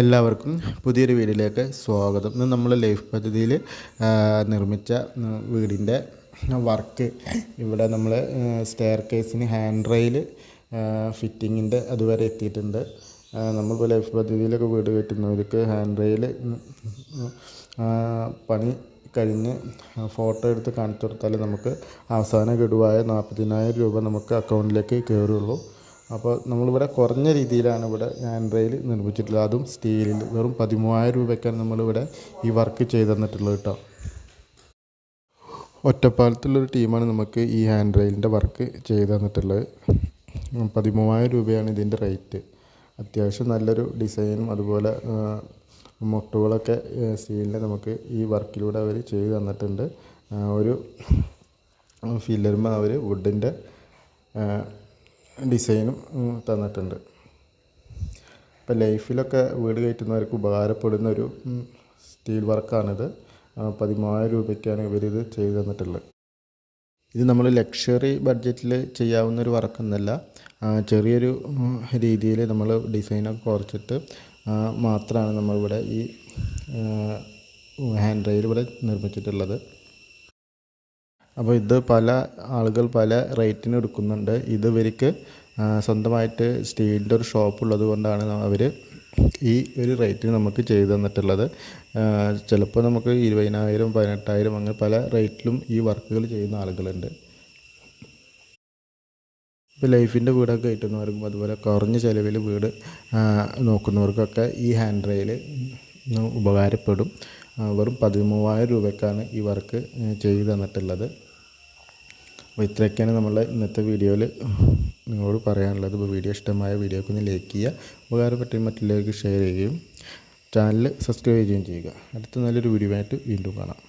എല്ലാവർക്കും പുതിയൊരു വീഡിയോയിലേക്ക് സ്വാഗതം. ഇന്ന് നമ്മൾ ലൈഫ് പദ്ധതിയിൽ നിർമ്മിച്ച വീടിന്റെ വർക്ക്. ഇവിടെ നമ്മൾ സ്റ്റെയർ കേസിന് ഹാൻഡ് റെയിൽ ഫിറ്റിങ്ങിന്റെ അതുവരെ എത്തിയിട്ടുണ്ട്. നമ്മളിപ്പോൾ ലൈഫ് പദ്ധതിയിലൊക്കെ വീട് കയറ്റുന്നവർക്ക് ഹാൻഡ് റെയിൽ പണി കഴിഞ്ഞ് ഫോട്ടോ എടുത്ത് കാണിച്ചു കൊടുത്താൽ നമുക്ക് അവസാന ഗഡുവായ നാൽപ്പതിനായിരം രൂപ നമുക്ക് അക്കൗണ്ടിലേക്ക് കയറുള്ളൂ. അപ്പോൾ നമ്മളിവിടെ കുറഞ്ഞ രീതിയിലാണ് ഇവിടെ ഹാൻഡ് റെയിൽ നിർമ്മിച്ചിട്ടുള്ളത്. അതും സ്റ്റീലിൽ വെറും പതിമൂവായിരം രൂപയ്ക്കാണ് നമ്മളിവിടെ ഈ വർക്ക് ചെയ്ത് തന്നിട്ടുള്ളത് കേട്ടോ ഒറ്റപ്പാലത്തുള്ളൊരു ടീമാണ് നമുക്ക് ഈ ഹാൻഡ് റെയിലിന്റെ വർക്ക് ചെയ്ത് തന്നിട്ടുള്ളത്. പതിമൂവായിരം രൂപയാണ് ഇതിന്റെ റേറ്റ് അത്യാവശ്യം നല്ലൊരു ഡിസൈനും അതുപോലെ മുട്ടുകളൊക്കെ സ്റ്റീലിന്റെ നമുക്ക് ഈ വർക്കിലൂടെ അവർ ചെയ്ത് തന്നിട്ടുണ്ട്. ഒരു ഫില്ലർമ അവർ വുഡിന്റെ ഡിസൈനും തന്നിട്ടുണ്ട്. ഇപ്പോൾ ലൈഫിലൊക്കെ വീട് കയറ്റുന്നവർക്ക് ഉപകാരപ്പെടുന്ന ഒരു സ്റ്റീൽ വർക്കാണിത്. പതിമൂവായിരം രൂപയ്ക്കാണ് ഇവരിത് ചെയ്തു തന്നിട്ടുള്ളത്. ഇത് നമ്മൾ ലക്ഷറി ബഡ്ജറ്റിൽ ചെയ്യാവുന്ന ഒരു വർക്കൊന്നല്ല ചെറിയൊരു രീതിയിൽ നമ്മൾ ഡിസൈനൊക്കെ കുറച്ചിട്ട് മാത്രമാണ് നമ്മളിവിടെ ഈ ഹാൻഡ് റെയിൽ ഇവിടെ നിർമ്മിച്ചിട്ടുള്ളത്. അപ്പോൾ ഇത് പല ആളുകൾ പല റേറ്റിന് എടുക്കുന്നുണ്ട്. ഇത് ഇവർക്ക് സ്വന്തമായിട്ട് സ്റ്റീലിന്റെ ഒരു ഷോപ്പ് ഉള്ളത് കൊണ്ടാണ് അവർ ഈ ഒരു റേറ്റിന് നമുക്ക് ചെയ്തു തന്നിട്ടുള്ളത്. ചിലപ്പോൾ നമുക്ക് ഇരുപതിനായിരം പതിനെട്ടായിരം അങ്ങനെ പല റേറ്റിലും ഈ വർക്കുകൾ ചെയ്യുന്ന ആളുകളുണ്ട്. ഇപ്പോൾ ലൈഫിന്റെ വീടൊക്കെ കയറ്റുന്നവർക്കും അതുപോലെ കുറഞ്ഞ ചിലവിൽ വീട് നോക്കുന്നവർക്കൊക്കെ ഈ ഹാൻഡ് റെയിൽ ഉപകാരപ്പെടും. വെറും പതിമൂവായിരം രൂപയ്ക്കാണ് ഈ വർക്ക് ചെയ്തു തന്നിട്ടുള്ളത്. അപ്പോൾ ഇത്രയൊക്കെയാണ് നമ്മൾ ഇന്നത്തെ വീഡിയോയിൽ നിങ്ങളോട് പറയാനുള്ളത്. ഇപ്പോൾ വീഡിയോ ഇഷ്ടമായ വീഡിയോക്ക് ഒന്ന് ലൈക്ക് ചെയ്യുക ഉപകാരപ്പെട്ട മറ്റുള്ളവർക്ക് ഷെയർ ചെയ്യുകയും ചാനൽ സബ്സ്ക്രൈബ് ചെയ്യുകയും ചെയ്യുക. അടുത്ത നല്ലൊരു വീഡിയോ ആയിട്ട് വീണ്ടും കാണാം.